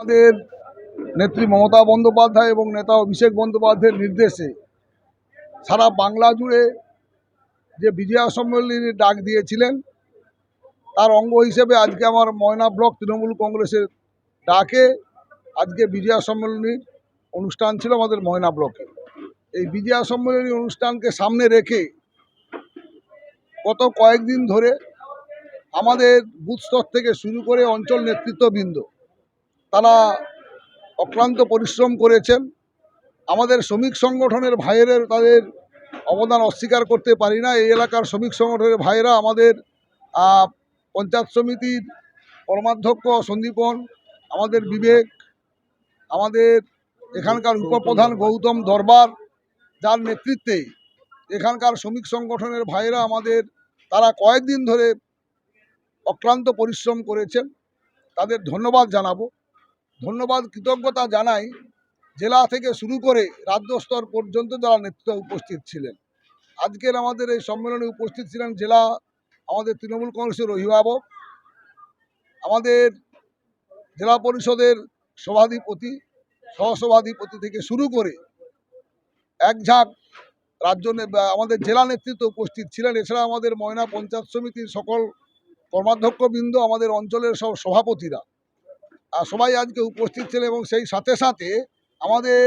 আমাদের নেত্রী মমতা বন্দ্যোপাধ্যায় এবং নেতা অভিষেক বন্দ্যোপাধ্যায়ের নির্দেশে সারা বাংলা জুড়ে যে বিজয়া সম্মেলনীর ডাক দিয়েছিলেন, তার অঙ্গ হিসেবে আজকে আমার ময়না ব্লক তৃণমূল কংগ্রেসের ডাকে আজকে বিজয়া সম্মেলনীর অনুষ্ঠান ছিল আমাদের ময়না ব্লকে। এই বিজয়া সম্মেলনী অনুষ্ঠানকে সামনে রেখে গত কয়েকদিন ধরে আমাদের বুথ স্তর থেকে শুরু করে অঞ্চল নেতৃত্ববৃন্দ তারা অক্লান্ত পরিশ্রম করেছেন। আমাদের শ্রমিক সংগঠনের ভাইয়ের তাদের অবদান অস্বীকার করতে পারি না। এই এলাকার শ্রমিক সংগঠনের ভাইয়েরা আমাদের পঞ্চায়েত সমিতির কর্মাধ্যক্ষ সন্দীপন, আমাদের বিবেক, আমাদের এখানকার উপপ্রধান গৌতম দরবার, যার নেতৃত্বে এখানকার শ্রমিক সংগঠনের ভাইয়েরা আমাদের, তারা কয়েকদিন ধরে অক্লান্ত পরিশ্রম করেছেন। তাদের ধন্যবাদ জানাব। ধন্যবাদ, কৃতজ্ঞতা জানাই জেলা থেকে শুরু করে রাজ্য স্তর পর্যন্ত যারা নেতৃত্ব উপস্থিত ছিলেন। আজকের আমাদের এই সম্মেলনে উপস্থিত ছিলেন জেলা, আমাদের তৃণমূল কংগ্রেসের অভিভাবক, আমাদের জেলা পরিষদের সভাধিপতি, সহসভাধিপতি থেকে শুরু করে এক ঝাঁক রাজ্য আমাদের জেলা নেতৃত্ব উপস্থিত ছিলেন। এছাড়া আমাদের ময়না পঞ্চায়েত সমিতির সকল কর্মাধ্যক্ষবৃন্দ, আমাদের অঞ্চলের সব সভাপতিরা। সবাই আজকে উপস্থিত ছিলেন এবং সেই সাথে সাথে আমাদের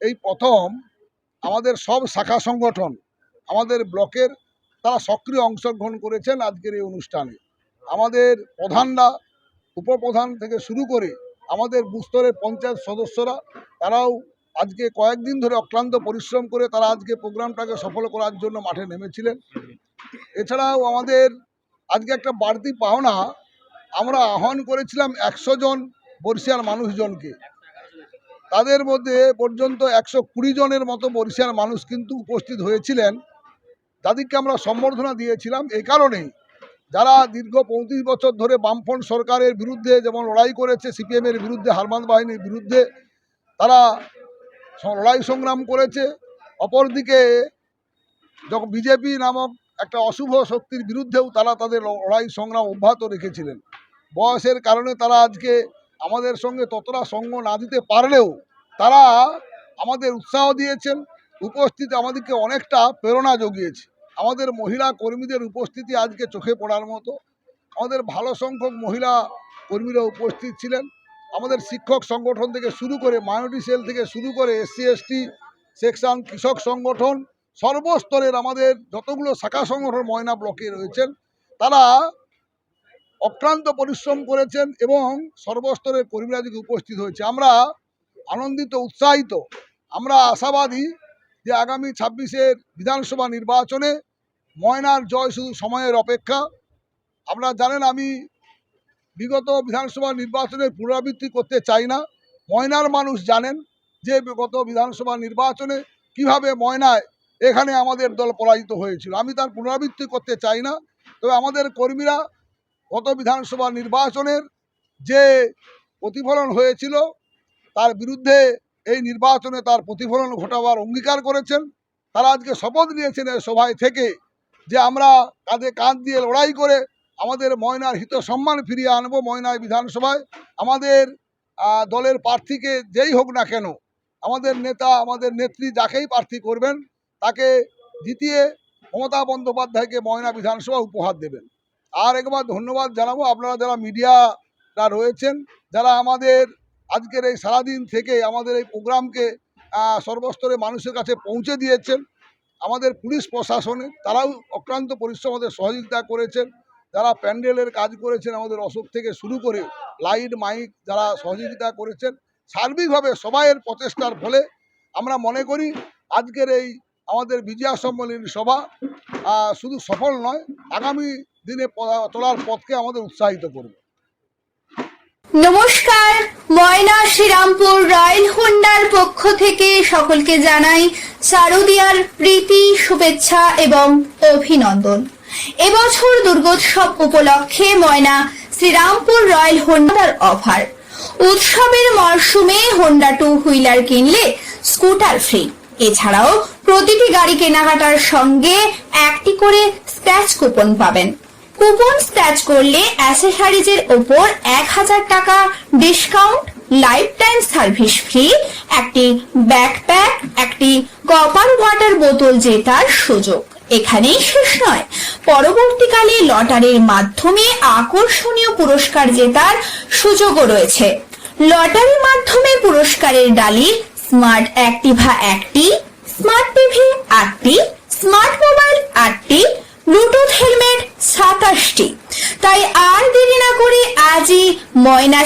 এই প্রথম আমাদের সব শাখা সংগঠন, আমাদের ব্লকের তারা সক্রিয় অংশগ্রহণ করেছেন আজকের এই অনুষ্ঠানে। আমাদের প্রধানরা, উপপ্রধান থেকে শুরু করে আমাদের বুস্তরের পঞ্চায়েত সদস্যরা, তারাও আজকে কয়েকদিন ধরে অক্লান্ত পরিশ্রম করে তারা আজকে প্রোগ্রামটাকে সফল করার জন্য মাঠে নেমেছিলেন। এছাড়াও আমাদের আজকে একটা বাড়তি পাওনা আমরা আহ্বান করেছিলাম একশো জন বর্ষিয়ার মানুষজনকে। তাদের মধ্যে পর্যন্ত একশো কুড়ি জনের মতো বর্ষিয়ার মানুষ কিন্তু উপস্থিত হয়েছিলেন। তাদেরকে আমরা সম্বর্ধনা দিয়েছিলাম এই কারণেই। যারা দীর্ঘ পঁয়ত্রিশ বছর ধরে বামফ্রন্ট সরকারের বিরুদ্ধে যেমন লড়াই করেছে সিপিএমের বিরুদ্ধে, হারমান বাহিনীর বিরুদ্ধে, তারা লড়াই সংগ্রাম করেছে। অপরদিকে যখন বিজেপি নামক একটা অশুভ শক্তির বিরুদ্ধেও তারা তাদের লড়াই সংগ্রাম অব্যাহত রেখেছিলেন। বয়সের কারণে তারা আজকে আমাদের সঙ্গে ততটা সঙ্গ না দিতে পারলেও তারা আমাদের উৎসাহ দিয়েছেন, উপস্থিতি আমাদেরকে অনেকটা প্রেরণা জুগিয়েছে। আমাদের মহিলা কর্মীদের উপস্থিতি আজকে চোখে পড়ার মতো। আমাদের ভালো সংখ্যক মহিলা কর্মীরা উপস্থিত ছিলেন। আমাদের শিক্ষক সংগঠন থেকে শুরু করে মাইনরিটি সেল থেকে শুরু করে এসসি, এসটি, সেকশন, কৃষক সংগঠন, সর্বস্তরের আমাদের যতগুলো শাখা সংগঠন ময়না ব্লকে রয়েছেন, তারা অক্লান্ত পরিশ্রম করেছেন এবং সর্বস্তরের কর্মীরা দিকে উপস্থিত হয়েছে। আমরা আনন্দিত, উৎসাহিত। আমরা আশাবাদী যে আগামী ছাব্বিশের বিধানসভা নির্বাচনে ময়নার জয় শুধু সময়ের অপেক্ষা। আপনারা জানেন আমি বিগত বিধানসভা নির্বাচনের পুনরাবৃত্তি করতে চাই না। ময়নার মানুষ জানেন যে গত বিধানসভা নির্বাচনে কীভাবে ময়নায় এখানে আমাদের দল পরাজিত হয়েছিল। আমি তার পুনরাবৃত্তি করতে চাই না। তবে আমাদের কর্মীরা গত বিধানসভা নির্বাচনের যে প্রতিফলন হয়েছিল, তার বিরুদ্ধে এই নির্বাচনে তার প্রতিফলন ঘটাবার অঙ্গীকার করেছেন। তারা আজকে শপথ নিয়েছেন এই সভায় থেকে যে আমরা কাঁধে কাঁধ দিয়ে লড়াই করে আমাদের ময়নার হিত সম্মান ফিরিয়ে আনব ময়নায় বিধানসভায়। আমাদের দলের প্রার্থীকে যেই হোক না কেন, আমাদের নেতা, আমাদের নেত্রী যাকেই প্রার্থী করবেন, তাকে জিতিয়ে মমতা বন্দ্যোপাধ্যায়কে ময়না বিধানসভা উপহার দেবেন। আর একবার ধন্যবাদ জানাব আপনারা যারা মিডিয়ারা রয়েছেন, যারা আমাদের আজকের এই সারাদিন থেকে আমাদের এই প্রোগ্রামকে সর্বস্তরে মানুষের কাছে পৌঁছে দিয়েছেন। আমাদের পুলিশ প্রশাসনে তারাও অক্লান্ত পরিশ্রম সহযোগিতা করেছেন। যারা প্যান্ডেলের কাজ করেছেন আমাদের অশোক থেকে শুরু করে লাইট, মাইক যারা সহযোগিতা করেছেন, সার্বিকভাবে সবাইয়ের প্রচেষ্টার ফলে আমরা মনে করি আজকের এই আমাদের বিজয়া সম্মেলনী সভা শুধু সফল নয়, আগামী দিনে চলার পথকে আমাদের উৎসাহিত করবে। নমস্কার, ময়না শ্রীরামপুর রয়্যাল হুন্ডার পক্ষ থেকে সকলকে জানাই শারদীয়ার প্রীতি, শুভেচ্ছা এবং অভিনন্দন। এবছর দুর্গোৎসব উপলক্ষে ময়না শ্রীরামপুর রয়্যাল হোন্ডার অফার। উৎসবের মরশুমে হোন্ডা টু হুইলার কিনলে স্কুটার ফ্রি। এছাড়াও প্রতিটি গাড়ি কেনাকাটার সঙ্গে একটি করে স্ক্র্যাচ কুপন পাবেন। কুপন স্ক্র্যাচ করলে অ্যাসেসারিজের ওপর এক হাজার টাকা discount life time service free একটি ব্যাকপ্যাক একটি কপার ওয়াটার বোতল জেতার সুযোগ। এখানেই শেষ নয়। পরবর্তীকালে লটারির মাধ্যমে আকর্ষণীয় পুরস্কার জেতার সুযোগও রয়েছে। লটারির মাধ্যমে পুরস্কারের ডালি স্মার্ট অ্যাক্টিভা একটি স্মার্ট টিভি